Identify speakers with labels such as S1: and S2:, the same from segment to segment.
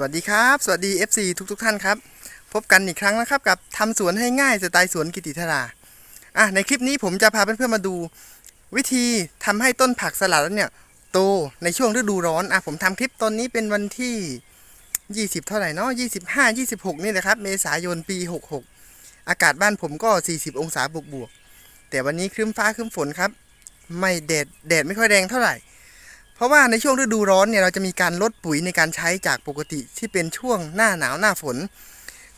S1: สวัสดีครับ สวัสดี FC ทุกทุกท่านครับ พบกันอีกครั้งนะครับ กับทำสวนให้ง่ายสไตล์สวนกิติธราอะในคลิปนี้ผมจะพาเพื่อนๆมาดู วิธีทำให้ต้นผักสลัดเนี่ยโตในช่วงฤดูร้อนอะผมทำคลิปตอนนี้เป็นวันที่ 20 เท่าไหร่เนาะ25 26 นี่แหละครับ เมษายนปี 66 อากาศบ้านผมก็ 40 องศาบวกบวกแต่วันนี้ครึ้มฟ้าครึ้มฝนครับ ไม่แดดแดดไม่ค่อยแรงเท่าไหร่ เพราะว่าในช่วงฤดูร้อนเนี่ยเราจะมีการลดปุ๋ยในการใช้จากปกติที่เป็นช่วงหน้าหนาวหน้าฝน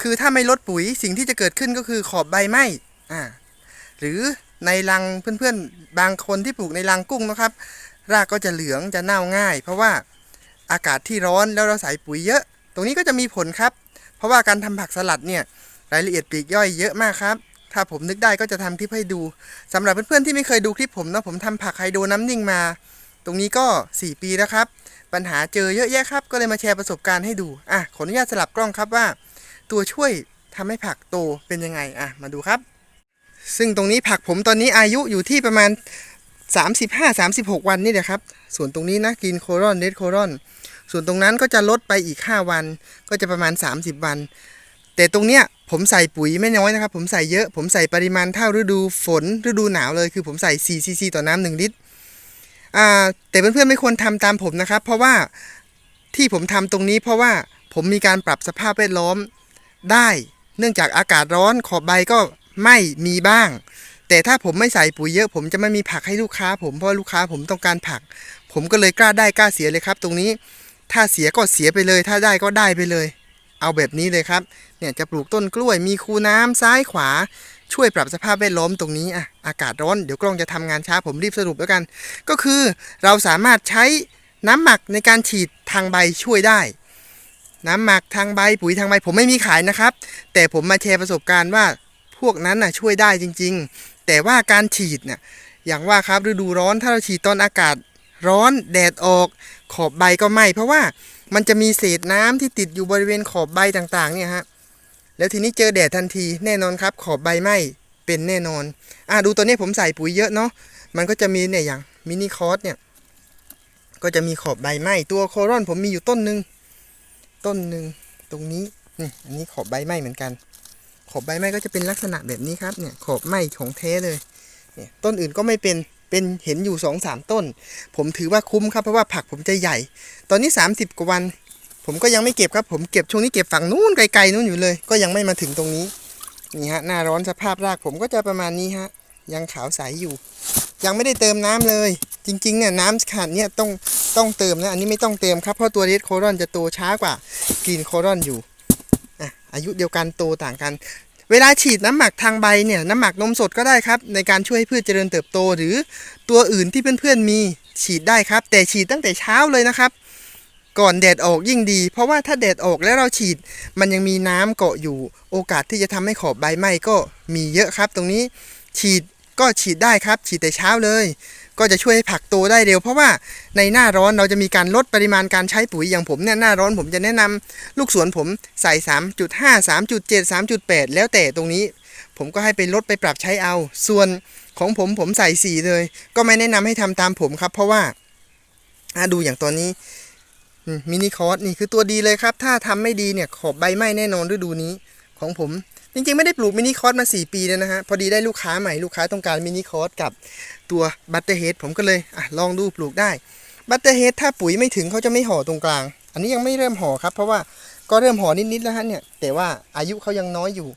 S1: คือถ้าไม่ลดปุ๋ยสิ่งที่จะเกิดขึ้นก็คือขอบใบไหม้อ่าหรือในรังเพื่อนๆ บางคนที่ปลูกในรังกุ้งนะครับ รากก็จะเหลืองจะเน่าง่าย เพราะว่าอากาศที่ร้อนแล้วเราใส่ปุ๋ยเยอะ ตรงนี้ก็จะมีผลครับ เพราะว่าการทำผักสลัดเนี่ยรายละเอียดปลีกย่อยเยอะมากครับ ถ้าผมนึกได้ก็จะทำคลิปให้ดูสำหรับเพื่อนๆที่ไม่เคยดูคลิปผมนะผมทำผักไฮโดรน้ำนิ่งมา ตรงนี้ก็ 4 ปีแล้วครับ ปัญหาเจอเยอะแยะครับ ก็เลยมาแชร์ประสบการณ์ให้ดู อะ ขออนุญาตสลับกล้องครับว่า ตัวช่วยทำให้ผักโตเป็นยังไง อะ มาดูครับ ซึ่งตรงนี้ผักผมตอนนี้อายุอยู่ที่ประมาณ 35-36 วันนี่แหละครับ ส่วนตรงนี้นะกินโครอนเดดโครอนส่วนตรงนั้นก็จะลดไปอีก 5 วัน ก็จะประมาณ 30 วัน แต่ตรงเนี้ยผมใส่ปุ๋ยไม่น้อยนะครับ ผมใส่เยอะ ผมใส่ปริมาณเท่าฤดูฝนฤดูหนาวเลย คือผมใส่4ซีซีต่อน้ำ1ลิตร อ่าแต่เพื่อนๆไม่ควรทำตามผมนะครับ เพราะว่าที่ผมทำตรงนี้เพราะว่าผมมีการปรับสภาพแวดล้อมได้เนื่องจากอากาศร้อนขอบใบก็ไม่มีบ้าง แต่ถ้าผมไม่ใส่ปุ๋ยเยอะ ผมจะไม่มีผักให้ลูกค้า ผมเพราะลูกค้าผมต้องการผัก ผมก็เลยกล้าได้กล้าเสียเลยครับ ตรงนี้ถ้าเสียก็เสียไปเลย ถ้าได้ก็ได้ไปเลย เอาแบบนี้เลยครับเนี่ยจะปลูกต้นกล้วยมีคูน้ำซ้ายขวา ช่วยปรับสภาพแวดล้อมตรงนี้อะอากาศร้อนเดี๋ยวกล้องจะทำงานช้าผมรีบสรุปแล้วกัน ก็คือเราสามารถใช้น้ำหมักในการฉีดทางใบช่วยได้ น้ำหมักทางใบปุ๋ยทางใบผมไม่มีขายนะครับ แต่ผมมาแชร์ประสบการณ์ว่าพวกนั้นน่ะช่วยได้จริง ๆ แต่ว่าการฉีดเนี่ยอย่างว่าครับฤดูร้อนถ้าเราฉีดตอนอากาศร้อนแดดออก ขอบใบก็ไหมเพราะว่า มันจะมีเศษน้ำที่ติดอยู่บริเวณขอบใบต่างๆเนี่ยฮะแล้วทีนี้เจอแดดทันทีแน่นอนครับ ขอบใบไหม้เป็นแน่นอนอะดูตัวนี้ผมใส่ปุ๋ยเยอะเนาะมันก็จะมีเนี่ยอย่างมินิคอร์สเนี่ยก็จะมีขอบใบไหม้ตัวโครอนผมมีอยู่ต้นหนึ่งต้นหนึ่งตรงนี้อันนี้ขอบใบไหม้เหมือนกัน ขอบใบไหม้ก็จะเป็นลักษณะแบบนี้ครับเนี่ยขอบไหม้ของแท้เลยเนี่ยต้นอื่นก็ไม่เป็น เป็นเห็นอยู่สองสามต้น ผมถือว่าคุ้มครับเพราะว่าผักผมจะใหญ่ ตอนนี้ 30 กว่าวัน ผมก็ยังไม่เก็บครับผมเก็บช่วงนี้เก็บฝั่งนู้นไกลๆนู้นอยู่เลย ก็ยังไม่มาถึงตรงนี้นี่ฮะหน้าร้อนสภาพรากผมก็จะประมาณนี้ฮะยังขาวใสอยู่ ยังไม่ได้เติมน้ำเลย จริงๆเนี่ยน้ำขนาดเนี้ยต้องต้องเติมนะอันนี้ไม่ต้องเติมครับเพราะตัวเรดโครอนจะโตช้ากว่ากรีนโครอนอยู่อะอายุเดียวกันโตต่างกัน เวลาฉีดน้ำหมักทางใบเนี่ยน้ำหมักนมสดก็ได้ครับ ในการช่วยให้พืชเจริญเติบโต หรือตัวอื่นที่เพื่อนๆมีฉีดได้ครับ แต่ฉีดตั้งแต่เช้าเลยนะครับ ก่อนแดดออกยิ่งดี เพราะว่าถ้าแดดออกแล้วเราฉีด มันยังมีน้ำเกาะอยู่ โอกาสที่จะทำให้ขอบใบไหม้ก็มีเยอะครับ ตรงนี้ฉีดก็ฉีดได้ครับ ฉีดแต่เช้าเลย ก็จะช่วยให้ผักโตได้เร็ว เพราะว่าในหน้าร้อนเราจะมีการลดปริมาณการใช้ปุ๋ยอย่างผมเนี่ยหน้าร้อนผมจะแนะนำลูกสวนผมใส่ 3.5 3.7 3.8 แล้วแต่ตรงนี้ ผมก็ให้ไปลดไปปรับใช้เอา ส่วนของผมผมใส่ 4 เลย ก็ไม่แนะนำให้ทำตามผมครับ เพราะว่าดูอย่างตอนนี้มินิคอร์สนี่คือตัวดีเลยครับ ถ้าทำไม่ดีเนี่ยขอบใบไหม้แน่นอนฤดูนี้ของผม จริงๆ ไม่ได้ปลูกมินิคอร์สมา 4 ปีแล้วนะฮะ พอดีได้ลูกค้าใหม่ลูกค้าต้องการมินิคอร์สกับตัวบัตเตอร์เฮดผมก็เลยอลองดูปลูกได้บัตเตอร์เฮดถ้าปุ๋ยไม่ถึงเขาจะไม่ห่อตรงกลาง อันนี้ยังไม่เริ่มห่อครับ เพราะว่าก็เริ่มห่อนิดๆแล้วฮะเนี่ยแต่ว่าอายุเขายังน้อยอยู่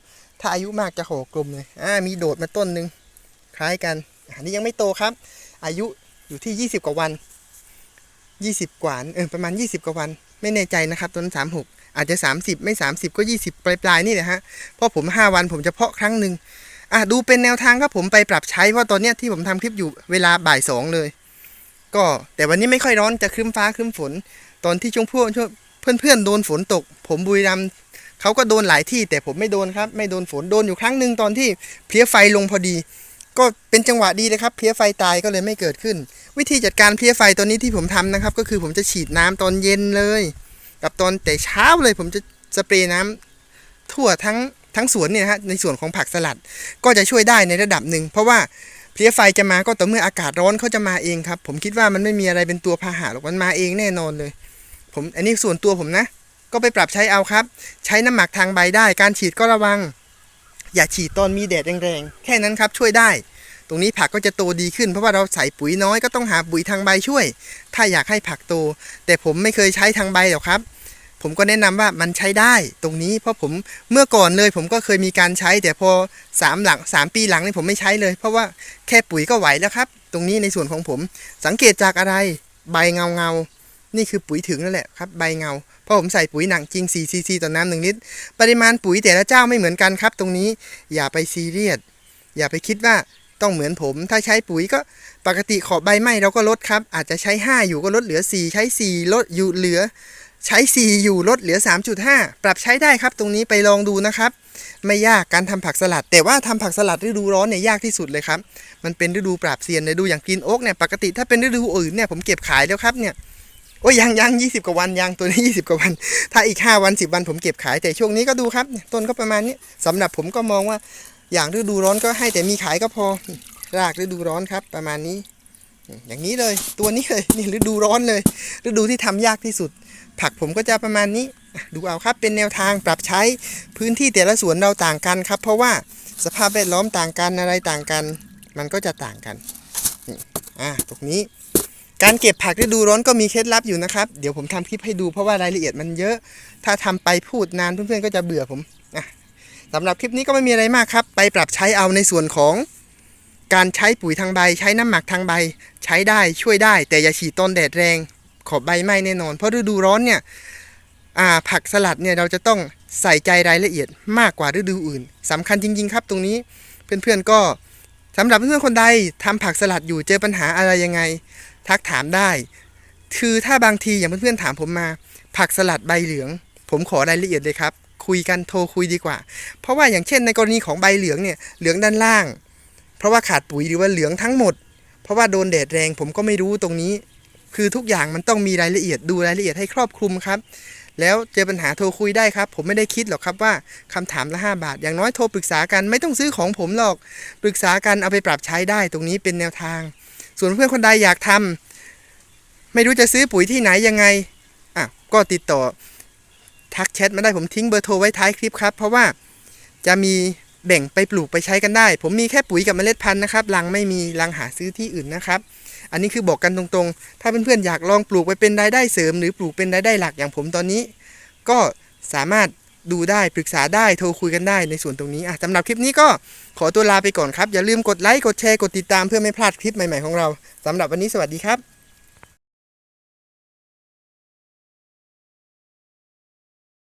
S1: ถ้าอายุมากจะห่อกลมเลยอ่ามีโดดมาต้นหนึ่งคล้ายกันอันนี้ยังไม่โตครับ อายุอยู่ที่ 20 กว่าวัน 20 กว่าเออประมาณ 20 กว่าวัน ไม่แน่ใจนะครับต้นสามหกอาจจะ 30 ไม่ 30 ก็ 20 ปลายๆนี่แหละฮะเพราะผม 5 วันผมจะเพาะครั้งหนึ่งอะดูเป็นแนวทางครับผมไปปรับใช้เพราะตอนเนี้ยที่ผมทำคลิปอยู่เวลาบ่ายสองเลย ก็แต่วันนี้ไม่ค่อยร้อนจะครึ้มฟ้าครึ้มฝน ตอนที่ช่วงพวกช่วงเพื่อนๆโดนฝนตก ผมบุรีรัมเขาก็โดนหลายที่ แต่ผมไม่โดนครับ ไม่โดนฝนโดนอยู่ครั้งหนึ่งตอนที่เพลี้ยไฟลงพอดี ก็เป็นจังหวะดีเลยครับเพลี้ยไฟตายก็เลยไม่เกิดขึ้น วิธีจัดการเพลี้ยไฟตัวนี้ที่ผมทำนะครับ ก็คือผมจะฉีดน้ำตอนเย็นเลย กับตอนแต่เช้าเลย ผมจะสเปรย์น้ำทั่วทั้งทั้งสวนเนี่ยฮะในส่วนของผักสลัดก็จะช่วยได้ในระดับหนึ่งเพราะว่าเพลี้ยไฟจะมาก็ต่อเมื่ออากาศร้อนเขาจะมาเองครับ ผมคิดว่ามันไม่มีอะไรเป็นตัวพาหะหรอกมันมาเองแน่นอนเลย ผมอันนี้ส่วนตัวผมนะ ก็ไปปรับใช้เอาครับ ใช้น้ำหมักทางใบได้ การฉีดก็ระวัง อย่าฉีดตอนมีแดดแรงๆแค่นั้นครับช่วยได้ ตรงนี้ผักก็จะโตดีขึ้น เพราะว่าเราใส่ปุ๋ยน้อยก็ต้องหาปุ๋ยทางใบช่วย ถ้าอยากให้ผักโต แต่ผมไม่เคยใช้ทางใบหรอกครับ ผมก็แนะนำว่ามันใช้ได้ตรงนี้เพราะผมเมื่อก่อนเลยผมก็เคยมีการใช้ แต่พอสามหลังสามปีหลังนี่ผมไม่ใช้เลย เพราะว่าแค่ปุ๋ยก็ไหวแล้วครับ ตรงนี้ในส่วนของผมสังเกตจากอะไรใบเงาเงานี่คือปุ๋ยถึงนั่นแหละครับใบเงาเพราะผมใส่ปุ๋ยหนักจริง4ซีซีต่อน้ำหนึ่งลิตร ปริมาณปุ๋ยแต่ละเจ้าไม่เหมือนกันครับ ตรงนี้อย่าไปซีเรียสอย่าไปคิดว่า ต้องเหมือนผม ถ้าใช้ปุ๋ยก็ปกติขอบใบไหม้เราก็ลดครับ อาจจะใช้ 5 อยู่ก็ลดเหลือ 4 ใช้ 4 ลดอยู่เหลือ ใช้ 4 อยู่ลดเหลือ 3.5 ปรับใช้ได้ครับตรงนี้ไปลองดูนะครับ ไม่ยากการทำผักสลัด แต่ว่าทำผักสลัดฤดูร้อนเนี่ยยากที่สุดเลยครับ มันเป็นฤดูปราบเซียนเลยดูอย่างกรีนโอ๊กเนี่ยปกติถ้าเป็นฤดูอื่นเนี่ยผมเก็บขายแล้วครับเนี่ยโอ้ยยังยังยี่สิบกว่าวันยังตัวนี้ยี่สิบกว่าวัน ถ้าอีก5วัน10วันผมเก็บขายแต่ช่วงนี้ก็ดูครับต้นก็ประมาณนี้สำหรับผมก็มองว่า อย่างฤดูร้อนก็ให้แต่มีขายก็พอ รากฤดูร้อนครับ ประมาณนี้ อย่างนี้เลยตัวนี้เลยนี่ฤดูร้อนเลย ฤดูที่ทำยากที่สุด ผักผมก็จะประมาณนี้ ดูเอาครับเป็นแนวทางปรับใช้พื้นที่แต่ละสวนเราต่างกันครับ เพราะว่าสภาพแวดล้อมต่างกันอะไรต่างกัน มันก็จะต่างกันอะตรงนี้การเก็บผักฤดูร้อนก็มีเคล็ดลับอยู่นะครับ เดี๋ยวผมทำคลิปให้ดูเพราะว่ารายละเอียดมันเยอะ ถ้าทำไปพูดนานเพื่อนๆก็จะเบื่อผม สำหรับคลิปนี้ก็ไม่มีอะไรมากครับ ไปปรับใช้เอาในส่วนของการใช้ปุ๋ยทางใบ ใช้น้ำหมักทางใบ ใช้ได้ช่วยได้ แต่อย่าฉีดต้นแดดแรง ขอบใบไหม้แน่นอน เพราะฤดูร้อนเนี่ยผักสลัดเนี่ยเราจะต้องใส่ใจรายละเอียดมากกว่าฤดูอื่นสำคัญจริง ๆ ครับตรงนี้เพื่อนๆก็สำหรับเพื่อนๆคนใดทำผักสลัดอยู่เจอปัญหาอะไรยังไง ทักถามได้ คือถ้าบางทีอย่างเพื่อนๆถามผมมา ผักสลัดใบเหลือง ผมขอรายละเอียดเลยครับ คุยกันโทรคุยดีกว่า เพราะว่าอย่างเช่นในกรณีของใบเหลืองเนี่ยเหลืองด้านล่าง เพราะว่าขาดปุ๋ยหรือว่าเหลืองทั้งหมด เพราะว่าโดนแดดแรงผมก็ไม่รู้ตรงนี้ คือทุกอย่างมันต้องมีรายละเอียดดูรายละเอียดให้ครอบคลุมครับ แล้วเจอปัญหาโทรคุยได้ครับ ผมไม่ได้คิดหรอกครับว่าคำถามละ 5 บาท อย่างน้อยโทรปรึกษากันไม่ต้องซื้อของผมหรอกปรึกษากันเอาไปปรับใช้ได้ตรงนี้เป็นแนวทาง ส่วนเพื่อนคนใดอยากทำไม่รู้จะซื้อปุ๋ยที่ไหนยังไงอะก็ติดต่อ ทักแชทมาได้ผมทิ้งเบอร์โทรไว้ท้ายคลิปครับ เพราะว่าจะมีแบ่งไปปลูกไปใช้กันได้ ผมมีแค่ปุ๋ยกับเมล็ดพันธุ์นะครับลังไม่มีลังหาซื้อที่อื่นนะครับ อันนี้คือบอกกันตรงๆ ถ้าเพื่อนๆอยากลองปลูกไปเป็นรายได้เสริม หรือปลูกเป็นรายได้หลักอย่างผมตอนนี้ ก็สามารถดูได้ปรึกษาได้โทรคุยกันได้ในส่วนตรงนี้อะสำหรับคลิปนี้ก็ขอตัวลาไปก่อนครับ อย่าลืมกดไลค์กดแชร์กดติดตามเพื่อไม่พลาดคลิปใหม่ๆของเราสำหรับวันนี้สวัสดีครับ